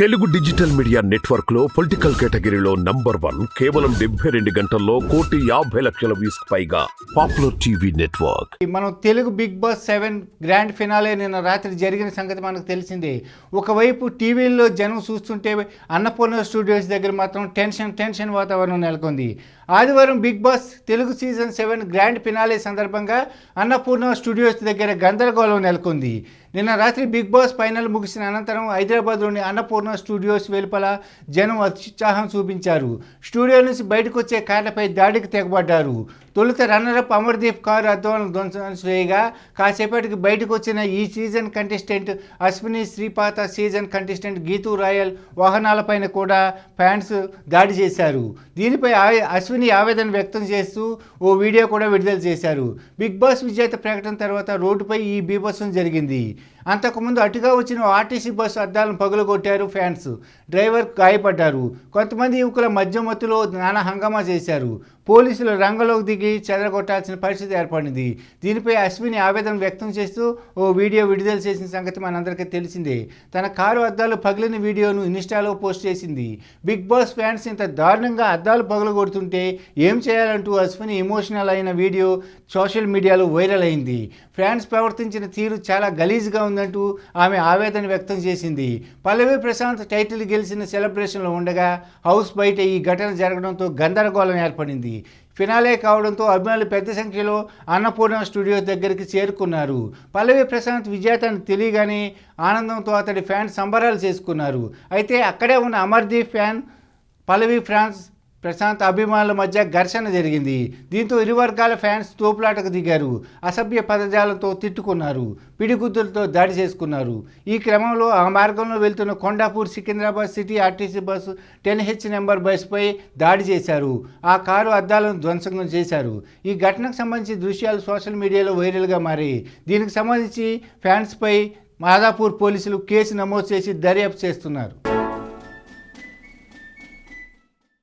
Telugu digital media నెట్వర్క్లో political కేటగిరీలో number one కేవలం డెబ్బై రెండు గంటల్లో కోటి యాభై లక్షల వ్యూస్ పైగా పాపులర్ టీవీ నెట్వర్క్. మనం Telugu Bigg Boss seven grand finale నిన్న రాత్రి జరిగిన సంగతి మనకు తెలిసిందే. ఒకవైపు టీవీల్లో జనం చూస్తుంటే అన్నపూర్ణ స్టూడియోస్ దగ్గర మాత్రం టెన్షన్ టెన్షన్ వాతావరణం నెలకొంది. ఆదివారం Bigg Boss Telugu season seven grand finale సందర్భంగా అన్నపూర్ణ స్టూడియోస్ దగ్గర గందరగోళం నెలకొంది. నిన్న రాత్రి బిగ్ బాస్ ఫైనల్ ముగిసిన అనంతరం హైదరాబాద్లోని అన్నపూర్ణ స్టూడియోస్ వెలుపల జనం అత్యుత్సాహం చూపించారు. స్టూడియో నుంచి బయటకు వచ్చే కార్లపై దాడికి తెగబడ్డారు. తొలుత రన్నరప్ అమర్దీప్ కారు అద్వాలను ధ్వంసం చేయగా కాసేపటికి బయటకు వచ్చిన ఈ season contestant Ashwini Sripatha season contestant Geethu Royal వాహనాలపైన కూడా ఫ్యాన్స్ దాడి చేశారు. దీనిపై అశ్విని ఆవేదన వ్యక్తం చేస్తూ ఓ వీడియో కూడా విడుదల చేశారు. బిగ్ బాస్ విజేత ప్రకటన తర్వాత రోడ్డుపై ఈ బీభత్సం జరిగింది. అంతకుముందు అటుగా వచ్చిన ఆర్టీసీ బస్సు అద్దాలను పగులగొట్టారు ఫ్యాన్స్ డ్రైవర్ గాయపడ్డారు. కొంతమంది యువకుల మధ్యమత్తులో నానా హంగామా చేశారు. పోలీసులు రంగంలోకి దిగి చెదరగొట్టాల్సిన పరిస్థితి ఏర్పడింది. దీనిపై అశ్విని ఆవేదన వ్యక్తం చేస్తూ ఓ వీడియో విడుదల చేసిన సంగతి మనందరికీ తెలిసిందే. తన కారు అద్దాలు పగిలిన వీడియోను ఇన్స్టాలో పోస్ట్ చేసింది. బిగ్ బాస్ ఫ్యాన్స్ ఇంత దారుణంగా అద్దాలు పగలగొడుతుంటే ఏం చేయాలంటూ అశ్విని ఎమోషనల్ అయిన వీడియో సోషల్ మీడియాలో వైరల్ అయింది. ఫ్యాన్స్ ప్రవర్తించిన తీరు చాలా గలీజ్గా ఉందంటూ ఆమె ఆవేదన వ్యక్తం చేసింది. పల్లవి ప్రశాంత్ టైటిల్ గెలిచిన సెలబ్రేషన్లో ఉండగా హౌస్ బయట ఈ ఘటన జరగడంతో గందరగోళం ఏర్పడింది. ఫినాలే కావడంతో అభిమానులు పెద్ద సంఖ్యలో అన్నపూర్ణ స్టూడియో దగ్గరికి చేరుకున్నారు. పల్లవి ప్రశాంత్ విజేతను తెలియగానే ఆనందంతో అతడి ఫ్యాన్స్ సంబరాలు చేసుకున్నారు. అయితే అక్కడే ఉన్న అమర్దీప్ ఫ్యాన్ పల్లవి ఫ్రాన్స్ ప్రశాంత్ అభిమానుల మధ్య ఘర్షణ జరిగింది. దీంతో ఇరు వర్గాల ఫ్యాన్స్ తోపులాటకు దిగారు. అసభ్య పదజాలంతో తిట్టుకున్నారు. పిడిగుద్దులతో దాడి చేసుకున్నారు. ఈ క్రమంలో ఆ మార్గంలో వెళ్తున్న Kondapur Secunderabad city RTC bus ten H number బస్సుపై దాడి చేశారు. ఆ కారు అద్దాలను ధ్వంసంగం చేశారు. ఈ ఘటనకు సంబంధించి దృశ్యాలు సోషల్ మీడియాలో వైరల్గా మారాయి. దీనికి సంబంధించి ఫ్యాన్స్పై మాదాపూర్ పోలీసులు కేసు నమోదు చేసి దర్యాప్తు చేస్తున్నారు.